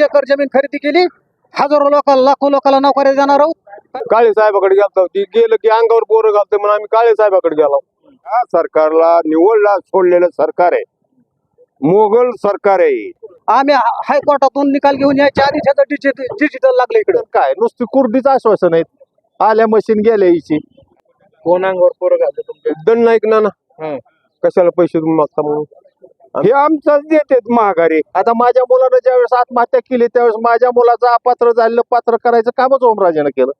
पाच एकर जमीन खरेदी केली. हजारो लोकांना लाखो लोकांना नोकऱ्या देणार आहोत. काळे साहेबाकडे गेलतो. ती गेलं की अंगावर पोरं घालतो म्हणून आम्ही काळे साहेबाकडे गेलो. या सरकारला निवडला सोडलेलं सरकार आहे. मोगल सरकार आहे. आम्ही हायकोर्टातून निकाल घेऊन यायच्या आधी त्याचं डिजिटल डिजिटल लागलं इकडं. काय? नुसती कुर्डीच आश्वासन आहेत. आल्या मशीन गेल्या हिची कोण अंगावर पोरं घालतं तुमच्या? दंड नाही ना ना हं. कशाला पैसे तुम्ही मागता म्हणून? हे. आमचाच देतात महागारी आता माझ्या मुलानं ज्यावेळेस आत्महत्या केली त्यावेळेस माझ्या मुलाचं अपात्र झालेलं पात्र करायचं कामच ओमराजानं केलं.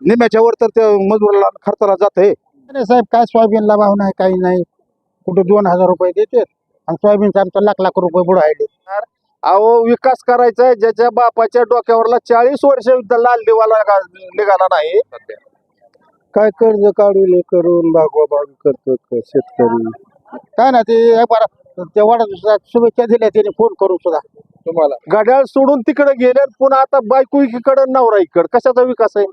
निम्याच्या वर तर त्या मजुराला खर्चाला जात आहे अरे साहेब काय सोयाबीनला भाव नाही काही नाही. कुठे दोन हजार रुपये देतात आणि सोयाबीनचं आमचं लाख लाख रुपये बुडायले अहो विकास करायचा आहे ज्याच्या बापाच्या डोक्यावरला चाळीस वर्ष लाल दिवाला निघाला नाही. काय कर्ज काढून करून भागवा भाग करतो शेतकरी? काय ना ते हे बरं ते शुभेच्छा दिल्या त्याने फोन करून सुद्धा. तुम्हाला? घड्याळ सोडून तिकडे गेले आणि पुन्हा आता बायको इकडं नवरा इकडं. कशाचा विकास आहे?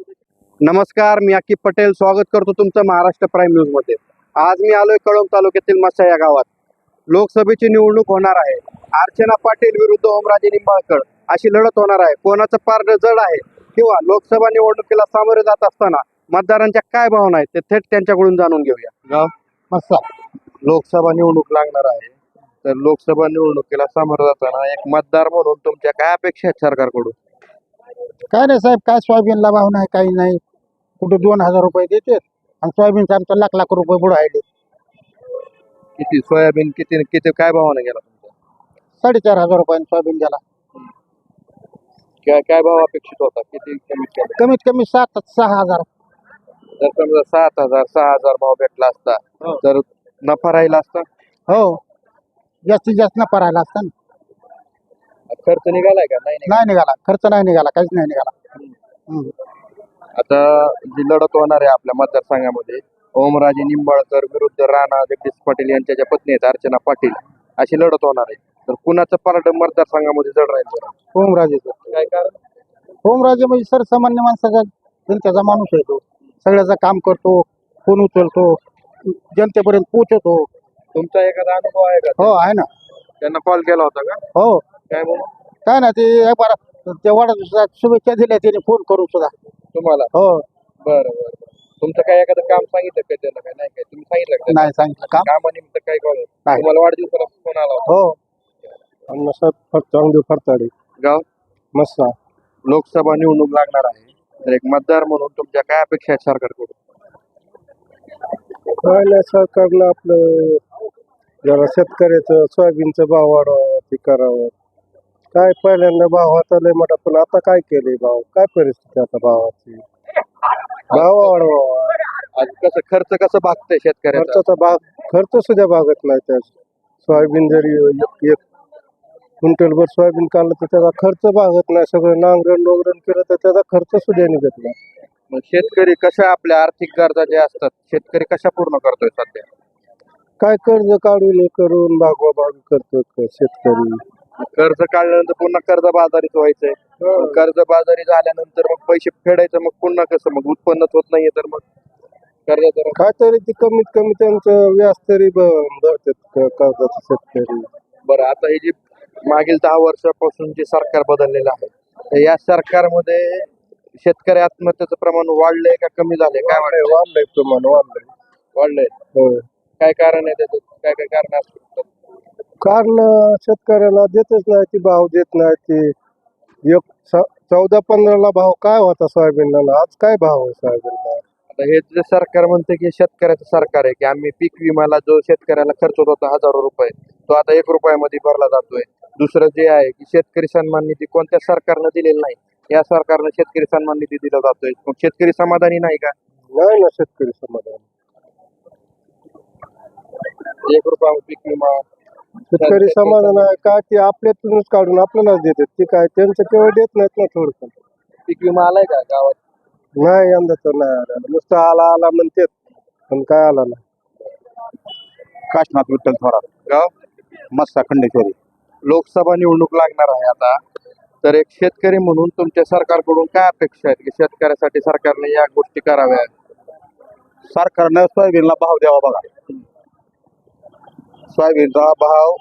नमस्कार मी अकिब पटेल. स्वागत करतो तुमचं महाराष्ट्र प्राईम न्यूजमध्ये आज मी आलोय कळंब तालुक्यातील मसा या गावात. लोकसभेची निवडणूक होणार आहे. अर्चना पाटील विरुद्ध ओमराजे निंबाळकर अशी लढत होणार आहे. कोणाचं पारड जड आहे किंवा लोकसभा निवडणुकीला सामोरे जात असताना मतदारांच्या काय भावना आहेत ते थेट त्यांच्याकडून जाणून घेऊया. गाव? मस्त. लोकसभा निवडणूक लागणार आहे. तर लोकसभा निवडणुकीला सामोरं जाताना एक मतदार म्हणून तुमच्या काय अपेक्षा आहेत सरकारकडून? काय नाही साहेब काय सोयाबीनला भाव नाही काही नाही. कुठे दोन हजार रुपये देतात आणि सोयाबीनचं आमचं लाख लाख रुपये बुडायले किती सोयाबीन किती किती काय भावाने गेला तुमचा? साडेचार हजार रुपयाने सोयाबीन गेला. काय काय भाव अपेक्षित होता? किती कमीत कमी? कमीत कमी सात सहा हजार. जर समजा सात हजार सहा हजार भाव भेटला असता तर नफा राहिला असता? हो. जास्तीत जास्त नफा राहिला असता ना. खर्च निघालाय का? नाही नाही निघाला. खर्च नाही निघाला. काहीच नाही निघाला. हम्म. आता जी लढत होणार आहे आपल्या मतदारसंघामध्ये ओमराजे निंबाळकर विरुद्ध राणा जगदीश पाटील यांच्या ज्या पत्नी आहेत अर्चना पाटील अशी लढत होणार आहे. तर कुणाचं पारड मतदारसंघामध्ये जड राहील बरं? ओमराजेचं. काय कारण? ओमराजे म्हणजे सर्वसामान्य माणसाचा जनतेचा माणूस आहे तो. सगळ्याचं काम करतो फोन उचलतो. जनतेपर्यंत पोहोचवतो. तुमचा एखादा अनुभव आहे का? हो आहे ना. त्यांना कॉल केला होता का? हो. काय म्हणून काय ना ते बरं ते वाढदिवसात शुभेच्छा दिल्या त्याने फोन करून सुद्धा. तुम्हाला? हो. बरं बरं. तुमचं काय एखादं काम सांगितलं का त्यांना काय नाही काय? तुम्ही सांगितलं का नाही सांगितलं. काम? कामानिमित्त काय कॉल नाही. तुम्हाला वाढदिवसाला फोन आला होता. हो. अण्णासाहेब फक्त चांगदेव फरताडे गाव? मस्सा लोकसभा निवडणूक लागणार आहे. तर एक मतदार म्हणून तुमच्या काय अपेक्षा आहेत सरकारकडून? नाही सरकारनं आपलं. जरा शेतकऱ्याचं सोयाबीनचं भाव वाढवावं ते करावं. काय पहिल्यांदा भाव आता लय मोठा पण आता काय केलंय भाव? काय परिस्थिती आता भावाची? भाव वाढवावा आज कसं खर्च कसं भागतंय शेतकऱ्याचा? खर्चाचा भाग खर्च सुद्धा भागत नाही त्या सोयाबीन जरी एक एक क्विंटलभर सोयाबीन काढलं तर त्याचा खर्च भागत नाही. सगळं नांगरण वगैरे केलं तर त्याचा खर्च सुद्धा निघत नाही. मग शेतकरी कशा आपल्या आर्थिक गरजा ज्या असतात शेतकरी कशा पूर्ण करतोय सध्या? काय कर्ज काढून हे करून भागवा भाग करतो क- शेतकरी? कर्ज काढल्यानंतर पुन्हा कर्ज बाजारीच व्हायचंय. मग कर्ज बाजारी झाल्यानंतर मग पैसे फेडायचं मग पुन्हा कसं? मग उत्पन्नच होत नाहीये तर मग कर्जाचं काय तरी ते कमीत कमी त्यांचं व्याज तरी भ- भरतात क- कर्जाचं शेतकरी? बरं आता हे जी मागील दहा वर्षापासून जे सरकार बदललेलं आहे तर या सरकारमध्ये शेतकरी आत्महत्येचं प्रमाण वाढलंय का कमी झालंय? काय वाटतंय? वाढलंय प्रमाण वाढलंय. वाढलंय. हो काय कारण आहे त्याचं? काय काय कारण असू शकतात? कारण शेतकऱ्याला देतच नाही ती भाव देत नाही ते एक स- चौदा पंधराला भाव काय होता सोयाबीनला? आज काय भाव आहे सोयाबीनला? आता हे जे सरकार म्हणते की शेतकऱ्याचं सरकार आहे की आम्ही पीक विम्याला जो शेतकऱ्याला खर्च होत होता हजारो रुपये तो आता एक रुपयामध्ये भरला जातोय. दुसरं जे आहे की शेतकरी सन्मान निधी कोणत्या सरकारनं दिलेला नाही? या सरकारनं शेतकरी सन्मान निधी दिला जातोय. मग शेतकरी समाधानी नाही का? नाही ना शेतकरी समाधान. एक रुपया पीक विमा. शेतकरी समाधान आहे काय ते आपल्यातूनच काढून आपल्यालाच देतात. ते काय त्यांचं केवळ देत नाहीत ना थोडस. पीक विमा आलाय का गावात? नाही यंदा तर नाही आला. नुसतं आला आला म्हणतात. पण काय आला नाही. काशनाथ विठ्ठल थोरात. गाव? मस्सा खंडेश्वरी. लोकसभा निवडणूक लागणार आहे आता. तर एक शेतकरी म्हणून तुमच्या सरकारकडून काय अपेक्षा आहेत? की शेतकऱ्यासाठी सरकारने या गोष्टी कराव्या सरकारनं सोयाबीनला भाव द्यावा बघा. सोयाबीनचा भाव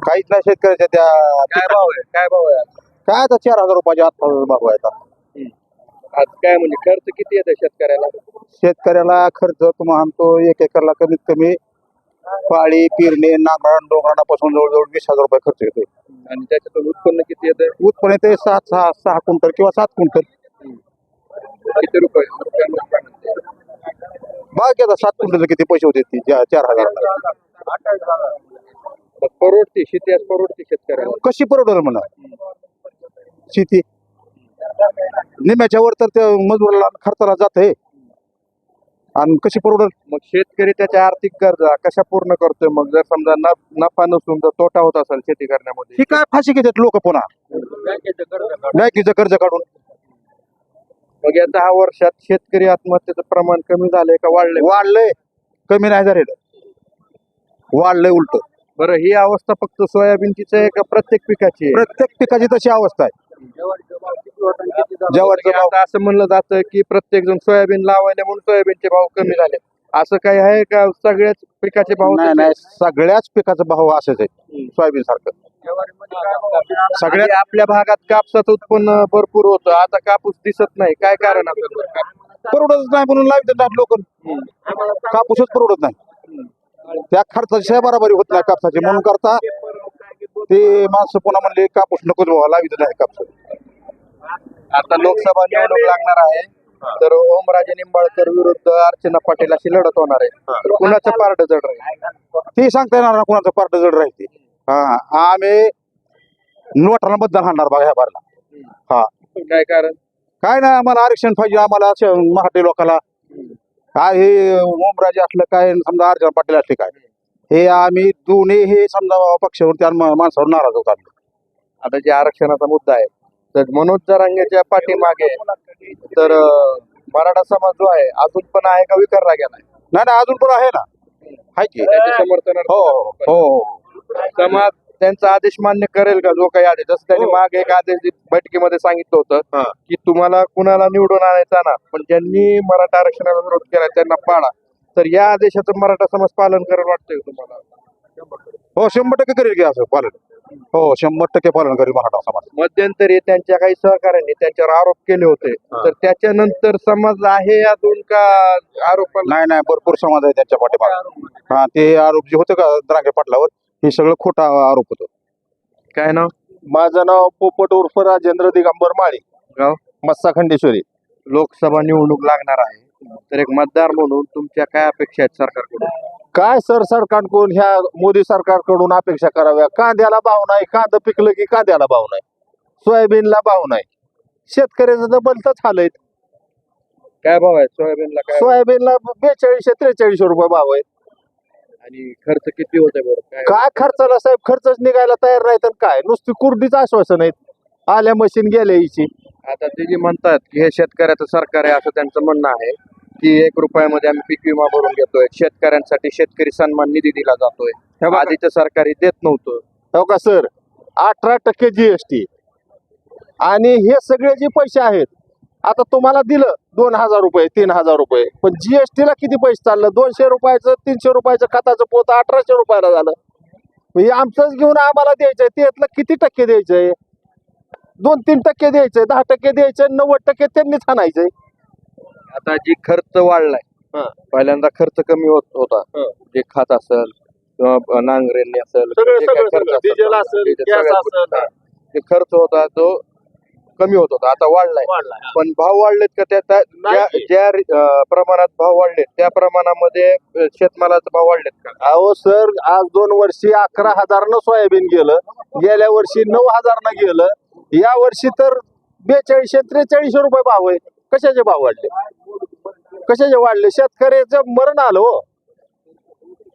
काहीच नाही शेतकऱ्याच्या त्या काय भाव आहे? काय भाव आहे? काय आता चार हजार रुपयाच्या आत भाव आहे आता. आज काय म्हणजे खर्च किती येतो शेतकऱ्याला? शेतकऱ्याला खर्च तुम्हाला म्हणतो एक एकरला कमीत कमी पाळी पिरणे नांगरण डोंगरापासून जवळजवळ वीस हजार रुपये खर्च येतो आणि त्याच्यातून उत्पन्न किती येतं उत्पन्न येते सात सहा सहा क्विंटल किंवा सात क्विंटल. किती रुपये? बाकी आता सात क्विंटल किती पैसे होते ती? चार हजार. परवडते शेती आज परवडते शेतकऱ्याला. कशी परवडेल म्हणा? शेती. निम्याच्या वर तर त्या मजुराला खर्चाला जात आहे आणि कशी परवडेल? मग शेतकरी त्याच्या आर्थिक गरजा कशा पूर्ण करतोय? मग जर समजा न- नफा नसून जर तोटा होत असेल शेती करण्यामध्ये. ही काय फाशी घेतात लोक पुन्हा? बँकेचं कर्ज काढून. मग या दहा वर्षात शेतकरी आत्महत्येचं प्रमाण कमी झालंय का वाढलंय? वाढलंय. कमी नाही झालेलं. वाढलंय उलट. बरं ही अवस्था फक्त सोयाबीनचीच आहे का प्रत्येक पिकाची आहे? प्रत्येक पिकाची तशी अवस्था आहे. ज्वारीचं भाव आता असं म्हणलं जातं की प्रत्येक जण सोयाबीन लावायला म्हणून सोयाबीनचे भाव कमी झाले असं काही आहे का? सगळ्याच पिकाचे भाव नाही तसे नाही सगळ्याच पिकाचा भाव असेच आहे सोयाबीन सारखं. सगळ्यात सगळ्यात आपल्या भागात कापसाचं उत्पन्न भरपूर होतं. आता कापूस दिसत नाही. काय कारण? परवडत नाही म्हणून लावतात लोक. कापूसच परवडत नाही. त्या खर्चाची बराबरी होत नाही कापसाची. म्हणून करता ते माणसं पुन्हा म्हणले कापूस बाबा लावित नाही कापूस. आता लोकसभा निवडणूक लागणार आहे तर ओमराजे निंबाळकर विरुद्ध अर्चना पाटील अशी लढत होणार आहे. तर कुणाचं पारड जड राहील? ते सांगता येणार ना कोणाचं पार्ट जड राहते हा आम्ही नोटाला मतदान हाणणार बघा ह्या बारला. हा. काय कारण? काय नाही आम्हाला आरक्षण पाहिजे आम्हाला अशा मराठी लोकांना काय हे ओमराजे असलं काय समजा अर्चना पाटील असले काय. हे आम्ही दोन्ही हे समजा पक्षावरती आणि मा- माणसावर नाराज होतो आम्ही आता जे आरक्षणाचा मुद्दा आहे तर मनोज जरांगेच्या पाठीमागे तर अं, मराठा समाज जो आहे अजून पण आहे का विकारला गेलाय नाही? नाही अजून पण आहे ना. आहे की? त्याच्या समर्थनार्थ हो हो हो समाज त्यांचा आदेश मान्य करेल का? जो काही आदेश जसं त्यांनी मागे एक आदेश दि- बैठकीमध्ये सांगितलं होतं की तुम्हाला कुणाला निवडून आणायचा ना? पण ज्यांनी मराठा आरक्षणाला विरोध केला त्यांना पाडा तर या आदेशाचं मराठा समाज पालन करेल वाटतंय तुम्हाला. हो शंभर टक्के करेल की असं पालन. हो शंभर टक्के पालन करेल मराठा समाज. मध्यंतरी त्यांच्या काही सहकाऱ्यांनी त्यांच्यावर आरोप केले होते. तर त्याच्यानंतर समाज आहे अजून का आरोप नाही नाही भरपूर समाज आहे त्यांच्या पाठीमागे. हा ते आरोप जे होते का द्रांगे पाटलावर हे सगळं खोटा आरोप होतो. काय नाव? माझं नाव पोपट उर्फ राजेंद्र दिगंबर माळी. गाव? मस्सा खंडेश्वरी. लोकसभा निवडणूक लागणार आहे. तर एक मतदार म्हणून तुमच्या काय अपेक्षा आहेत सरकारकडून? काय सर सरकारकडून ह्या मोदी सरकारकडून अपेक्षा कराव्या? कांद्याला भाव नाही. कांदा पिकलं की कांद्याला भाव नाही. सोयाबीनला भाव नाही. शेतकऱ्याचं तर बलतच हाल आहेत काय भाव आहे? सोयाबीनला काय? सोयाबीनला बेचाळीसशे त्रेचाळीसशे रुपये भाव आहे. आणि खर्च किती होते बरं? काय? काय खर्चाला साहेब? खर्चच निघायला तयार नाही तर काय? नुसती कुर्डीच आश्वासन आहेत. आल्या मशीन गेल्या हिची आता ते जे म्हणतात की हे शेतकऱ्याचं सरकार आहे असं त्यांचं म्हणणं आहे की एक रुपयामध्ये आम्ही पीक विमा भरून घेतोय. शेतकऱ्यांसाठी शेतकरी सन्मान निधी दिला जातोय. हे बघा. आधीचं सरकार हे देत नव्हतं. हो का सर? अठरा टक्के जीएसटी आणि हे सगळे जे पैसे आहेत आता तुम्हाला दिलं दोन हजार रुपये तीन हजार रुपये. पण जीएसटी ला किती पैसे चाललं? दोनशे रुपयाचं तीनशे रुपयाचं खताचं पोत अठराशे रुपयाला झालं. हे आमचंच घेऊन आम्हाला द्यायचंय. त्यातलं किती टक्के द्यायचंय? दोन तीन टक्के द्यायचंय दहा टक्के द्यायचंय नव्वद टक्के त्यांनीच आणायचंय. आता जी खर्च वाढलाय हा. पहिल्यांदा खर्च कमी होत होता. हा. जे खात असेल किंवा नांगरेणी असेल सगळं- खर्च होता तो कमी होत होता आता वाढलाय. पण भाव वाढलेत का त्या ज्या प्रमाणात भाव वाढलेत त्या प्रमाणामध्ये शेतमालाचे भाव वाढलेत का? अहो सर आज दोन वर्षी अकरा हजारनं सोयाबीन गेलं गेल्या वर्षी नऊ हजारनं गेलं या वर्षी तर बेचाळीसशे त्रेचाळीसशे रुपये भाव आहे. कशाचे भाव वाढले? कशाचे वाढले? शेतकऱ्याचं मरण आलं हो.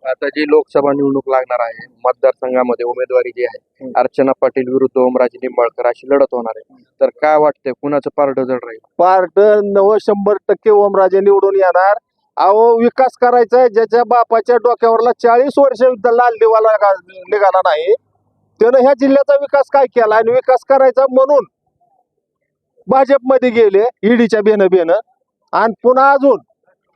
आता जी लोकसभा निवडणूक लागणार आहे मतदारसंघामध्ये उमेदवारी जी आहे अर्चना पाटील विरुद्ध ओमराजे निंबाळकर अशी लढत होणार आहे. तर काय वाटतंय कुणाचं पारड जड राहील? पार्ट नव शंभर टक्के ओमराजे निवडून येणार. अहो विकास करायचा आहे ज्याच्या बापाच्या डोक्यावरला चाळीस वर्ष लाल दिवा लागा- निघाला नाही. त्यानं ह्या जिल्ह्याचा विकास काय केला आणि विकास करायचा म्हणून भाजपमध्ये गेले ईडीच्या बेनं बेनं. आणि पुन्हा अजून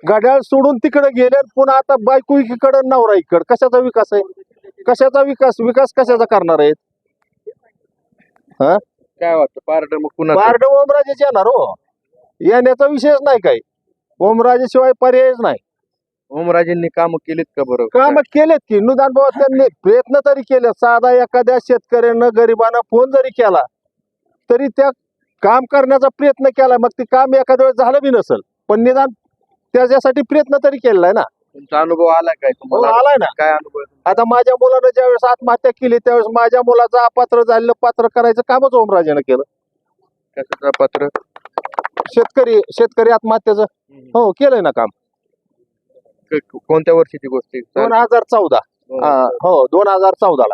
घड्याळ सोडून तिकडे गेले पुन्हा आता बायको इकडं नवरा इकडं. कशाचा विकास आहे? कशाचा विकास? विकास कशाचा करणार आहेत? काय वाटतं? पार्ट मग कुणाचं? पार्ट ओमराजेच येणार हो. येण्याचा विषयच नाही काही. ओमराजेशिवाय पर्यायच नाही. ओमराजेंनी काम केलीत का बरं? काम केलेत की. अनुदान भाऊ त्यांनी प्रयत्न तरी केले. साधा एखाद्या शेतकऱ्यानं गरिबानं फोन जरी केला तरी त्या काम करण्याचा प्रयत्न केला. मग ते काम एखाद्या वेळेस झालं बी नसेल. पण निदान त्याच्यासाठी प्रयत्न तरी केलेला आहे ना. तुमचा अनुभव आलाय काय हो तुम्हाला आलाय ना. काय अनुभव आहे? आता माझ्या मुलानं ज्यावेळेस आत्महत्या केली त्यावेळेस माझ्या मुलाचं अपात्र झालेलं पात्र करायचं कामच ओमराजेनं केलं. कशाचं पत्र शेतकरी शेतकरी आत्महत्याचं. हो केलंय ना काम. क- कोणत्या वर्षीची गोष्ट आहे? दोन हजार चौदा. दोन- हो दोन हजार चौदाला.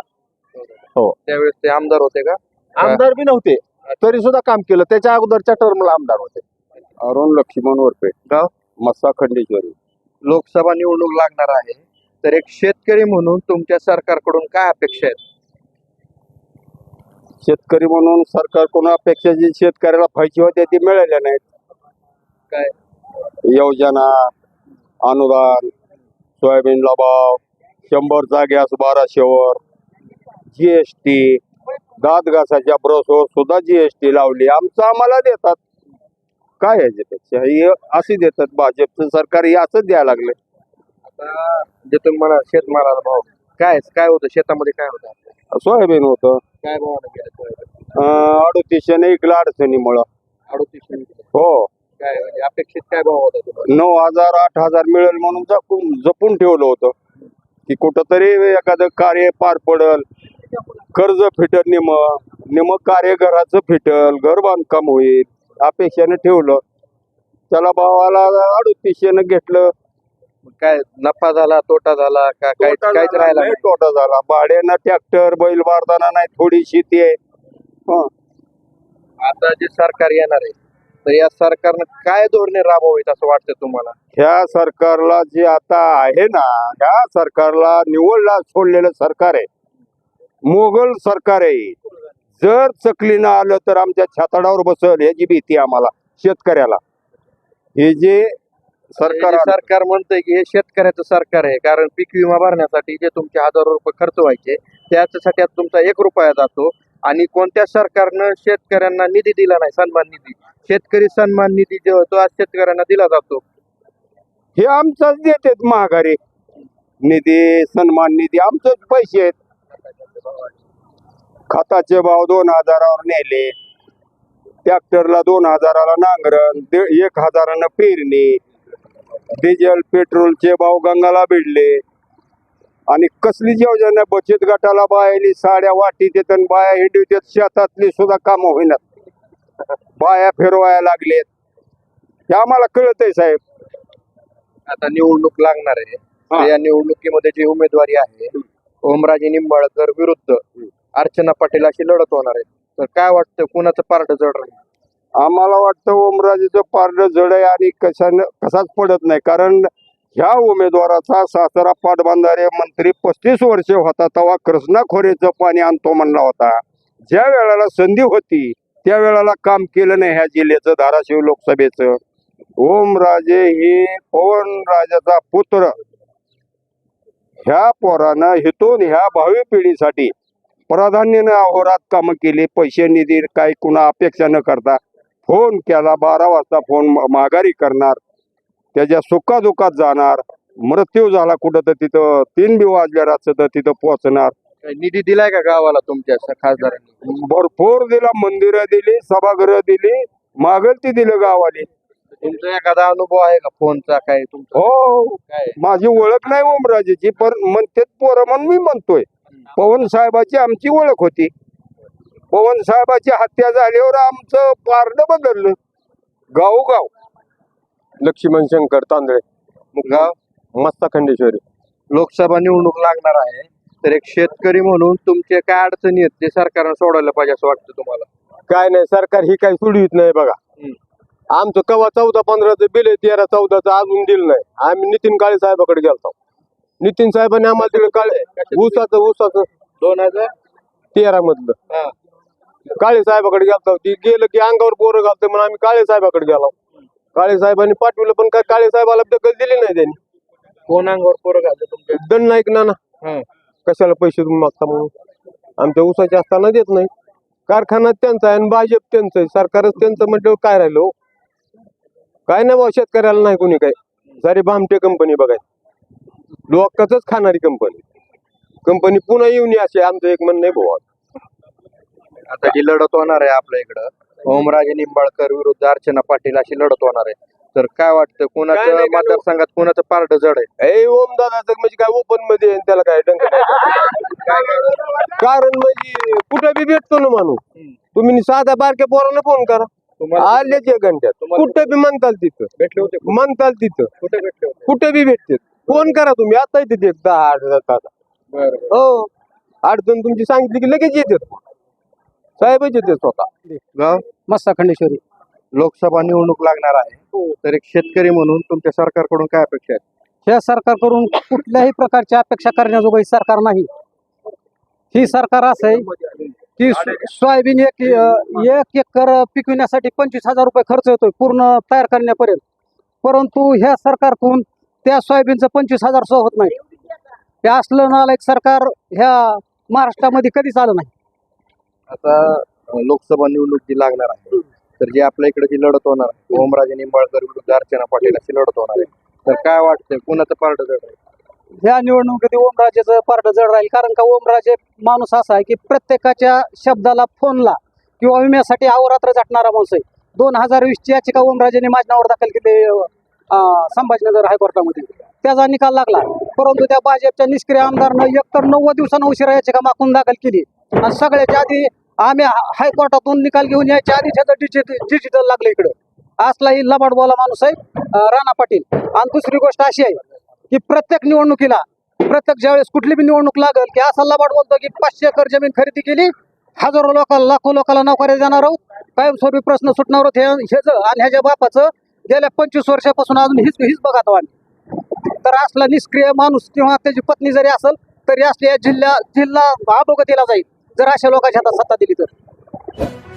त्यावेळेस ते आमदार होते का? आमदार बी नव्हते. तरी सुद्धा काम केलं. त्याच्या अगोदरच्या टर्मला आमदार होते. अरुण लक्ष्मण वरपे. गाव? मस्सा खंडेश्वरी. लोकसभा निवडणूक लागणार आहे. तर एक शेतकरी म्हणून तुमच्या सरकारकडून काय अपेक्षा आहेत? शेतकरी म्हणून सरकारकडून अपेक्षा जी शेतकऱ्याला पाहिजे होत्या ती मिळाल्या नाहीत. काय? योजना अनुदान सोयाबीनला भाव शंभरचा गॅस बाराशेवर जीएसटी दात घासाच्या ब्रशवर सुद्धा जीएसटी लावली. आमचं आम्हाला देतात. काय आहे त्यापेक्षा हे असे देतात भाजपचं सरकार हे असंच द्यायला लागले. आता जे तुम्ही म्हणा शेतमालाला भाव. काय काय होतं? शेतामध्ये काय होतं? सोयाबीन होतं. काय भावानं गेलं सोयाबीन? अडतीसशे इकलं अडचणीमुळं. अडतीसशे. हो. काय म्हणजे अपेक्षित काय भाव होता तुम्हाला? नऊ हजार आठ हजार मिळेल म्हणून जपून जपून ठेवलं होतं. की कुठंतरी एखादं कार्य पार पडल. कर्ज फिटल निम निम कार्य घराचं फिटल घर बांधकाम होईल अपेक्षाने ठेवलं. त्याला भावाला अडतीसशेनं घेतलं. काय नफा झाला तोटा झाला का काय तोटा काहीच झाला, राहिला नाही? तोटा झाला. भाड्यानं ट्रॅक्टर बैल बारदाना नाही थोडी शेती आहे. हं. आता जे सरकार येणार आहे तर या सरकारनं काय धोरणे राबवावीत असं वाटतं तुम्हाला? ह्या सरकारला जे आता आहे ना ह्या सरकारला निवडला सोडलेलं सरकार आहे. मोगल सरकार आहे. जर चकलीनं आलं तर आमच्या छाताडावर बसल याची भीती आम्हाला शेतकऱ्याला. हे जे सरकार सरकार म्हणतंय की हे शेतकऱ्याचं सरकार आहे कारण पीक विमा भरण्यासाठी जे तुमचे हजारो रुपये खर्च व्हायचे त्याच्यासाठी आता तुमचा एक रुपया जातो. आणि कोणत्या सरकारनं शेतकऱ्यांना निधी दिला नाही सन्मान निधी? शेतकरी सन्मान निधी जो तो आज शेतकऱ्यांना दिला जातो. हे आमचंच देतात महागारी निधी सन्मान निधी आमचेच पैसे आहेत. खताचे भाव दोन हजारावर नेले. ट्रॅक्टरला दोन हजाराला नांगरण दे- एक हजारानं पेरणी. डिझेल पेट्रोलचे भाव गंगाला भिडले. आणि कसली योजना बचत गटाला बायाली साड्या वाटी देतात आणि बाया हिंडी देत शेतातली सुद्धा कामं होईनात. बाया फिरवायला लागलेत. हे आम्हाला कळतंय साहेब. आता निवडणूक लागणार आहे. या निवडणुकीमध्ये जी उमेदवारी आहे ओमराजे निंबाळकर विरुद्ध अर्चना पाटील अशी लढत होणार आहे. तर काय वाटतं कुणाचं पार्ट जड राहील? आम्हाला वाटतं ओमराजेचं पारडं जड आहे आणि कशानं कसाच पडत नाही. कारण ह्या उमेदवाराचा सासरा पाटबंधारे मंत्री पस्तीस वर्षे होता तेव्हा कृष्णा खोरेचं पाणी आणतो म्हणला होता. ज्या वेळेला संधी होती त्या वेळेला काम केलं नाही ह्या जिल्ह्याचं धाराशिव लोकसभेचं. ओमराजे हे पवन राजाचा पुत्र? ह्या पोरानं हितून ह्या भावी पिढीसाठी प्राधान्यानं अहोरात कामं केली पैसे निधी काही कुणा अपेक्षा न करता फोन केला बारा वाजता फोन माघारी करणार. त्याच्या सुखादुखात जाणार. मृत्यू झाला कुठं तर तिथं. तीन बी वाजल्या रातचं तर तिथं पोहोचणार. निधी दिलाय का गावाला तुमच्या खासदारांनी? भरपूर दिला मंदिरं दिली सभागृह दिली. मागल ती दिलं गावाली तुमचा एखादा अनुभव आहे का? फोनचा काय तुमचा? हो. काय? माझी ओळख नाही ओमराजेची पण म्हणते पोरं म्हणून मी म्हणतोय. पवन साहेबाची आमची ओळख होती. पवन साहेबाची हत्या झाल्यावर आमचं पारड बदललं. गावोगाव. लक्ष्मण शंकर तांदळे. गाव? मस्ता खंडेश्वरी लोकसभा निवडणूक लागणार आहे. तर एक शेतकरी म्हणून तुमचे काय अडचणी आहेत ते सरकारनं सोडवलं पाहिजे असं वाटतं तुम्हाला? काय नाही सरकार ही काही सोडवित नाही बघा. आमचं कवा चौदा पंधराचं बिल आहे तेरा चौदाचं अजून दिलं नाही. आम्ही नितीन काळे साहेबाकडे गेलतो. नितीन साहेबांनी आम्हाला दिलं काळे. ऊसाचं ऊसाचं. दोन हजार? तेरा मधलं. काळे साहेबाकडे गेलतो. ती गेलं की अंगावर पोरं घालतो म्हणून आम्ही काळे साहेबाकडे गेलो. काळे साहेबांनी पाठवलं पण काय काळे साहेबाला दखल दिली नाही त्यांनी. कोण अंगावर पोरं घालतं तुमच्या? दंड नाईक ना हा. कशाला पैसे तुम्ही मागता म्हणून? आमच्या ऊसाचे असताना देत नाही कारखाना त्यांचा आहे आणि भाजप त्यांचं आहे. सरकारच त्यांचं म्हटल्यावर काय राहिलं हो? काय नाही बाबा शेतकऱ्याला नाही कोणी काय. सारी भामटे कंपनी बघाय लोकांच खाणारी कंपनी कंपनी पुन्हा येऊन ये असे आमचं एक म्हणणं आहे भाऊ. आता जी लढत होणार आहे आपल्या इकडं. ओमराजे निंबाळकर विरुद्ध अर्चना पाटील अशी लढत होणार आहे. तर काय वाटतं काय कोणाचं नाही, काय मतदारसंघात कोणाचं पारड जड आहे? ए ओम दादाचं म्हणजे काय ओपनमध्ये आहे आणि त्याला काय डंक नाही. कारण म्हणजे कुठे बी भेटतो ना माणूस. तुम्ही साधा बारक्या पोरांना फोन करा. तुम्हाला आलेच एक घंट्यात. तुम्हाला- कुठे बी म्हणताल तिथं. भेटले होते? म्हणताल तिथं. कुठे भेटले होते? कुठे बी भेटते. फोन करा तुम्ही. आता तिथे एक दहा आठ तास बरं. हो. अडचण तुमची सांगितली की लगेच येतात. साहेबच येते स्वतः. गाव? मस्ता खंडेश्वरी लोकसभा निवडणूक लागणार आहे. तर एक शेतकरी म्हणून तुमच्या सरकारकडून काय अपेक्षा आहेत? ह्या सरकारकडून कुठल्याही प्रकारची अपेक्षा करण्याजोगं सरकार नाही. ही सरकार असं आहे की सोयाबीन एक एक एकर पिकविण्यासाठी पंचवीस हजार रुपये खर्च येतोय पूर्ण तयार करण्यापर्यंत. परंतु ह्या सरकारकडून त्या सोयाबीनचं पंचवीस हजार होत नाही. हे असलं नालायक सरकार ह्या महाराष्ट्रामध्ये कधीच आलं नाही. आता लोकसभा निवडणूक जी लागणार आहे तर जी आपल्या इकडे जी लढत होणार आहे ओमराजे निंबाळकर विरुद्ध अर्चना पाटील अशी लढत होणार आहे. तर काय वाटतंय कुणाचं पारड जड आहे ह्या निवडणुकीत ओमराजेचं पारड जड राहील कारण का ओमराजे माणूस असा आहे की प्रत्येकाच्या शब्दाला फोनला किंवा विम्यासाठी अहोरात्र झटणारा माणूस आहे. दोन हजार वीसची याचिका ओमराजेने माझ्या नावावर दाखल केली संभाजीनगर हायकोर्टामध्ये. त्याचा निकाल लागला. परंतु त्या भाजपच्या निष्क्रिय आमदारनं एकतर नव्वद दिवसानं उशिरा याचिका मागून दाखल केली. आणि सगळ्याच्या आधी आम्ही हायकोर्टातून निकाल घेऊन यायच्या आधी त्याचं डिजिटल डिजिटल लागलं इकडं. असलाही लबाड बोला माणूस आहे राणा पाटील. आणि दुसरी गोष्ट अशी आहे की प्रत्येक निवडणुकीला प्रत्येक ज्यावेळेस कुठली बी निवडणूक लागल की असा लबाड बोलतो की पाचशे एकर जमीन खरेदी केली हजारो लोकांना लाखो लोकांना नोकऱ्या देणार आहोत कायमस्वरूपी प्रश्न सुटणार आहोत हे ह्याचं आणि ह्याच्या बापाचं गेल्या पंचवीस वर्षापासून अजून हीच हीच बघात आहोत तर असला निष्क्रिय माणूस किंवा त्याची पत्नी जरी असेल तरी असल्या जिल्हा जिल्हा अधोगतीला जाईल. जर अशा लोकांच्या हातात सत्ता दिली तर.